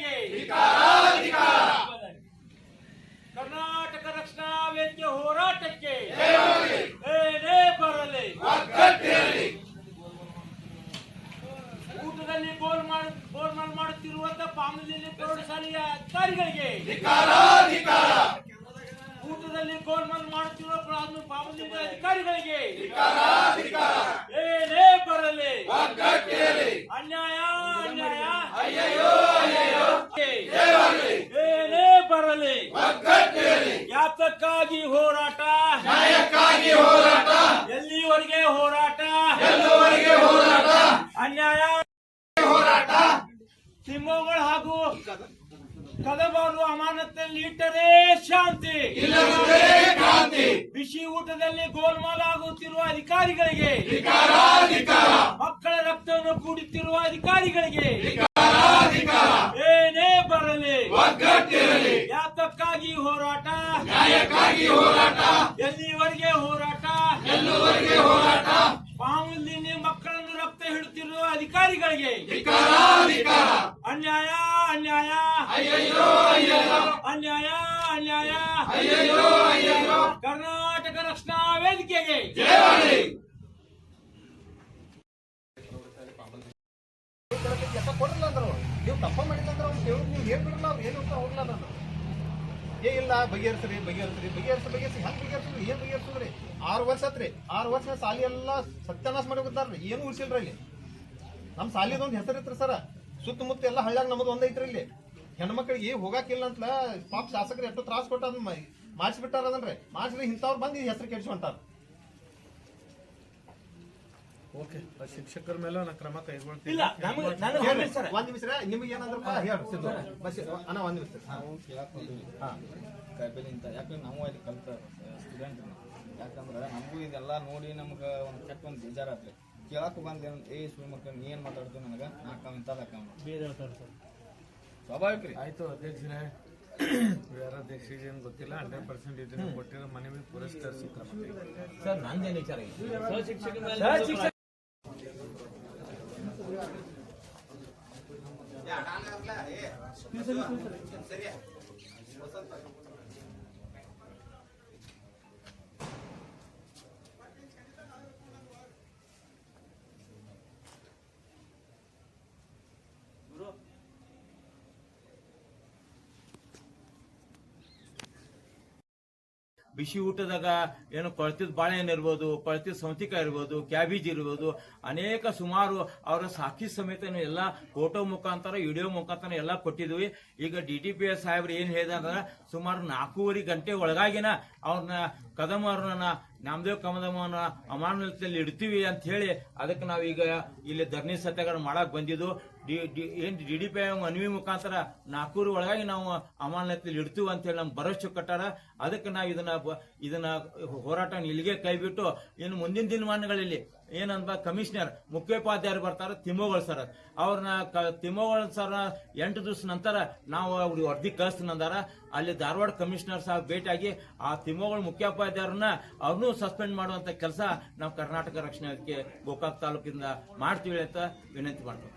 ಕಾಯ್ದೆಗೆ ಕರ್ನಾಟಕ ರಕ್ಷಣಾ ವೇದಿಕೆ ಹೋರಾಟಕ್ಕೆ ಏನೇ ಬರಲಿ. ಊಟದಲ್ಲಿ ಬೋರ್ ಮಾಡ ಮಾಡ್ ಮಾಡುತ್ತಿರುವಂತ ಪಾಮಲಿಯಲ್ಲಿ ಪ್ರೌಢಶಾಲೆಯ ಅಧಿಕಾರಿಗಳಿಗೆ. ಊಟದಲ್ಲಿ ಗೋಲ್ಮಾಲ್ ಮಾಡುತ್ತಿರುವ ಪಾಮಲಿಯ ಅಧಿಕಾರಿಗಳಿಗೆ. ಏನೇ ಬರಲಿ. ಅನ್ಯಾಯ ಬರಲಿ ಯಾತಕ್ಕಾಗಿ ಹೋರಾಟ? ಎಲ್ಲಿವರೆಗೆ ಹೋರಾಟ? ಅನ್ಯಾಯ? ಹೋರಾಟ. ಸಿಂಹಗಳು ಹಾಗೂ ಕದಬಾರು ಅಮಾನತಲ್ಲಿ ಇಟ್ಟರೆ ಶಾಂತಿ. ಬಿಸಿ ಊಟದಲ್ಲಿ ಗೋಲ್ಮಾಲ್ ಆಗುತ್ತಿರುವ ಅಧಿಕಾರಿಗಳಿಗೆ. ಮಕ್ಕಳ ರಕ್ತವನ್ನು ಕೂಡುತ್ತಿರುವ ಅಧಿಕಾರಿಗಳಿಗೆ ಏನೇ ಬರಲಿ ಯಾತಕ್ಕಾಗಿ ಹೋರಾಟ. ಎಲ್ಲಿವರೆಗೆ ಹೋರಾಟ? ಪಾಮುಲ್ಲಿನ ಮಕ್ಕಳನ್ನು ರಕ್ತ ಹಿಡುತ್ತಿರುವ ಅಧಿಕಾರಿಗಳಿಗೆ. ಅನ್ಯಾಯ ಅನ್ಯಾಯ. ಅನ್ಯಾಯ ಅನ್ಯಾಯ. ಕರ್ನಾಟಕ ರಕ್ಷಣಾ ವೇದಿಕೆಗೆ. ಕೊಡಲ್ಲ ಅಂದ್ರೆ ನೀವು ತಪ್ಪ ಮಾಡಿಲ್ಲ ಅಂದ್ರೆ ಅವ್ನು ದೇವ್ರು ನೀವು ಏನ್ ಬಿಡಲ್ಲ ಅವ್ರು ಏನು ಅಂತ ಹೋಗ್ಲ ನಾನು ಏ ಇಲ್ಲ, ಬಗೆಹರಿಸ್ರಿ ಬಗೆಹರಿಸ್ರಿ ಬಗೆಹರಿಸಿ ಬಗೆಹರಿಸಿ ಹೆಂಗ್ ಬಗೆಹರಿಸಿದ್ರಿ? ಏನ್ ಬಗೆಹರಿಸಿದ್ರಿ? ಆರು ವರ್ಷ ಆತ್ರಿ. ಆರು ವರ್ಷ ಸಾಲಿ ಎಲ್ಲ ಸತ್ಯಾನಾಶ ಮಾಡಿ ಹೋಗಿದ್ದಾರ್ರಿ ಏನು ಉಳಿಸಿಲ್ರಿ ಇಲ್ಲಿ ನಮ್ಮ ಸಾಲಿದೊಂದು ಹೆಸರಿತ್ರಿ ಸರ. ಸುತ್ತಮುತ್ತ ಎಲ್ಲ ಹಳ್ಳ್ಯಾಗ ನಮ್ಮದು ಒಂದ್ ಐತ್ರಿ ಇಲ್ಲಿ. ಹೆಣ್ಮಕ್ಳಿಗೆ ಹೋಗಾಕಿಲ್ಲ ಅಂತಲ ಪಾಪ ಶಾಸಕರು ಎಷ್ಟು ತ್ರಾಸ ಕೊಟ್ಟ ಮಾಡಿಸ್ಬಿಟ್ಟಾರ ಅದನ್ರಿ. ಮಾಡಿಸ್ರಿ ಇಂಥವ್ರು ಬಂದು ಹೆಸರು ಕೆಡ್ಸ್ಕೊಂತಾರ ಓಕೆ ಶಿಕ್ಷಕರ ಮೇಲೆ ನಾನು ಕ್ರಮ ಕೈಗೊಳ್ತೀನಿ. ಇಲ್ಲ ನಮಗೆ ನನಗೆ ಸರ್ ಒಂದ್ ನಿಮಿಷ ನಿಮ್ಗೆ ಏನಾದ್ರಪ್ಪ ಹೇಳಿ ಸಿದ್ದು. ಬಸ್ ಅಣ್ಣ ಒಂದ್ ನಿಮಿಷ. ಹಾ. ಹಾ. ಕಾಯಿಪಲ್ಲೆಂತ ಯಾಕಂದ್ರೆ ನಾವು ಅಲ್ಲಿ ಕಲ್ತ ಸ್ಟೂಡೆಂಟ್ ಯಾಕಂದ್ರೆ ನಮಗೂ ಇದೆಲ್ಲ ನೋಡಿ ನಮ್ಗೆ ಒಂದು ಕೆಟ್ಟ ಒಂದು ಬೇಜಾರಾತ್ರಿ ಕೇಳಕ್ ಬಂದೆ ಏನ್ ಏ ಮಕ್ಕಳು ನೀ ಏನ್ ಮಾತಾಡ್ತೀವಿ ನನಗೆ ನಾಲ್ಕು ಇಂಥದ್ದು ಸ್ವಾಭಾವಿಕ ರೀ ಆಯ್ತು ಅಧ್ಯಕ್ಷರೇ. ಯಾರ ಅಧ್ಯಕ್ಷರಿಗೆ ಏನು ಗೊತ್ತಿಲ್ಲ ಹಂಡ್ರೆಡ್ ಪರ್ಸೆಂಟ್ ಇದನ್ನ ಕೊಟ್ಟಿರೋ ಮನವಿ ಪುರಸ್ಕರಿಸಿ ಕ್ರಮ ಕೈಗೊಳ್ಳಿ. ಸರ್ ನಂದೇನು ವಿಚಾರ ಸರ್. ಬಿಸಿ ಊಟದಾಗ ಏನು ಕೊಳ್ತಿದ್ ಬಾಳೆಹಣ್ಣು ಇರ್ಬೋದು ಕೊಳ್ತಿದ್ ಸೌತಿಕಾಯಿ ಇರ್ಬೋದು, ಕ್ಯಾಬೇಜ್ ಇರ್ಬೋದು, ಅನೇಕ ಸುಮಾರು ಅವರ ಸಾಕಿ ಸಮೇತ ಎಲ್ಲ ಫೋಟೋ ಮುಖಾಂತರ, ವಿಡಿಯೋ ಮುಖಾಂತರ ಎಲ್ಲ ಕೊಟ್ಟಿದ್ವಿ. ಈಗ ಡಿ ಟಿ ಪಿ ಎಸ್ ಸಾಹೇಬ್ರು ಏನು ಹೇಳಿದ್ರೆ, ಸುಮಾರು ನಾಲ್ಕೂವರೆ ಗಂಟೆ ಒಳಗಾಗಿನ ಅವ್ರನ್ನ ಕದಮ್ ಅವ್ರನ್ನ ನಾಮದೇವ್ ಕಮದಮ್ಮನ ಅಮಾನತಲ್ಲಿ ಇಡ್ತೀವಿ ಅಂತ ಹೇಳಿ ಅದಕ್ಕೆ ನಾವೀಗ ಇಲ್ಲಿ ಧರಣಿ ಸತ್ಯಾಗ್ರಹ ಮಾಡಕ್ ಬಂದಿದ್ದು. ಡಿ, ಡಿ- ಏನ್ ಡಿ ಡಿ ಪಿ ಮನವಿ ಮುಖಾಂತರ ನಾಲ್ಕೂರು ಒಳಗಾಗಿ ನಾವು ಅಮಾನತಲ್ಲಿ ಇಡ್ತೀವಿ ಅಂತ ಹೇಳಿ ನಮ್ಗೆ ಭರವಸೆ ಕಟ್ಟಾರ. ಅದಕ್ಕೆ ನಾವು ಇದನ್ನ ಇದನ್ನ ಹೋರಾಟ ಇಲ್ಲಿಗೆ ಕೈಬಿಟ್ಟು ಇನ್ನು ಮುಂದಿನ ದಿನಮಾನಗಳಲ್ಲಿ ಏನಂದ ಕಮಿಷನರ್ ಮುಖ್ಯೋಪಾಧ್ಯಾಯರು ಬರ್ತಾರೆ ತಿಮ್ಮೋಗಳು ಸರ್. ಅವ್ರನ್ನ ಕ- ತಿಮ್ಮೋಗಳು ಸರ್ ಎಂಟು ದಿವಸ ನಂತರ ನಾವು ಅವ್ರಿಗೆ ವರದಿ ಕಳಿಸ್ತೀನಂದಾರ ಅಲ್ಲಿ ಧಾರವಾಡ ಕಮಿಷನರ್ ಸಹ ಭೇಟಿಯಾಗಿ ಆ ತಿಮ್ಮೋಗಳು ಮುಖ್ಯೋಪಾಧ್ಯಾಯರನ್ನ ಅವ್ರನ್ನೂ ಸಸ್ಪೆಂಡ್ ಮಾಡುವಂತ ಕೆಲಸ ನಾವು ಕರ್ನಾಟಕ ರಕ್ಷಣಾ ಗೋಕಾಕ್ ತಾಲೂಕಿಂದ ಮಾಡ್ತೀವಿ ಅಂತ ವಿನಂತಿ ಮಾಡ್ತೀವಿ.